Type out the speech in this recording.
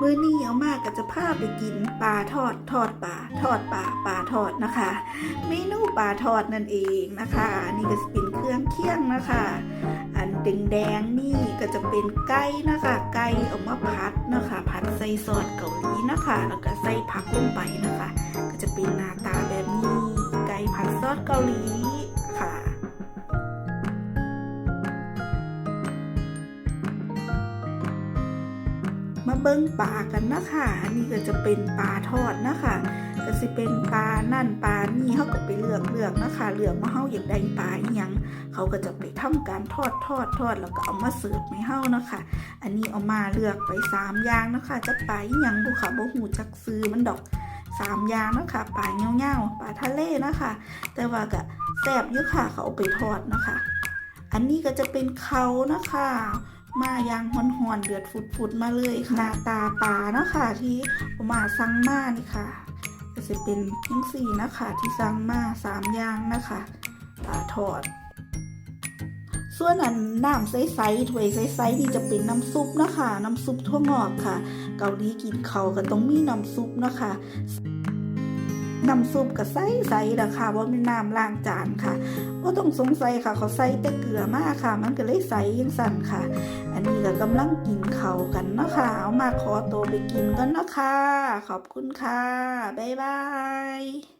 มื้อนี้เอามากก็จะพาไปกินปลาทอดทอดปลาทอดปลาปลาทอดนะคะ เมนูปลาทอดนั่นเองนะคะอันนี่ก็จะเป็นเครื่องเคียงนะคะ อันแดงๆนี่ก็จะเป็นไก่นะคะ ไก่เอามาผัดนะคะ ผัดใส่ซอสเกาหลีนะคะ แล้วก็ใส่ผักลงไปนะคะ ก็จะเป็นหน้าตาแบบนี้ไก่ผัดซอสเกาหลี มาเบิ้งปลากันนะคะอันนี้ก็จะเป็นปลาทอดนะคะก็สิเป็นปลานั่นปลานี่เขาก็ไปเลือกเลือกนะคะเลือกว่าเฮาอยากได้ปลาอหยังเขาก็จะไปทำการทอดทอดทอดแล้วก็เอามาเสิร์ฟให้เฮานะคะ อันนี้เอามาเลือกไปสามอย่างนะคะจะปลาอหยังบุค่ะบ่หูจักซื้อมันดอกสามอย่างนะคะปลาเงี้ยวๆปลาทะเลนะคะ แต่ว่าก็แซ่บอยู่ค่ะเขาเอาไปทอดนะคะ อันนี้ก็จะเป็นเขานะคะ มาย่างหอนๆเดือดฟุดๆมาเลยค่ะหน้าตาปลาเนาะคะที่เอามาสั่งมานี่ค่ะ ก็จะเป็นยังสี่นะคะที่สั่งมาสามอย่างนะคะปลาทอด ส่วนอันน้ำใสๆถ้วยใสๆนี่จะเป็นน้ำซุปนะคะ น้ำซุปทั่วงอกค่ะ เกาหลีกินเขาก็ต้องมีน้ำซุปนะคะน้ำซุปก็ใสๆนะคะว่าเป็นน้ำล้างจานค่ะ ก็ต้องสงสัยค่ะ เขาใส่แต่เกลือมากค่ะ มันก็เลยใสยังสั่นค่ะ อันนี้ก็กำลังกินเขากันเนาะคะเอามาขอตัวไปกินกันเนาะคะขอบคุณค่ะ บ๊ายบาย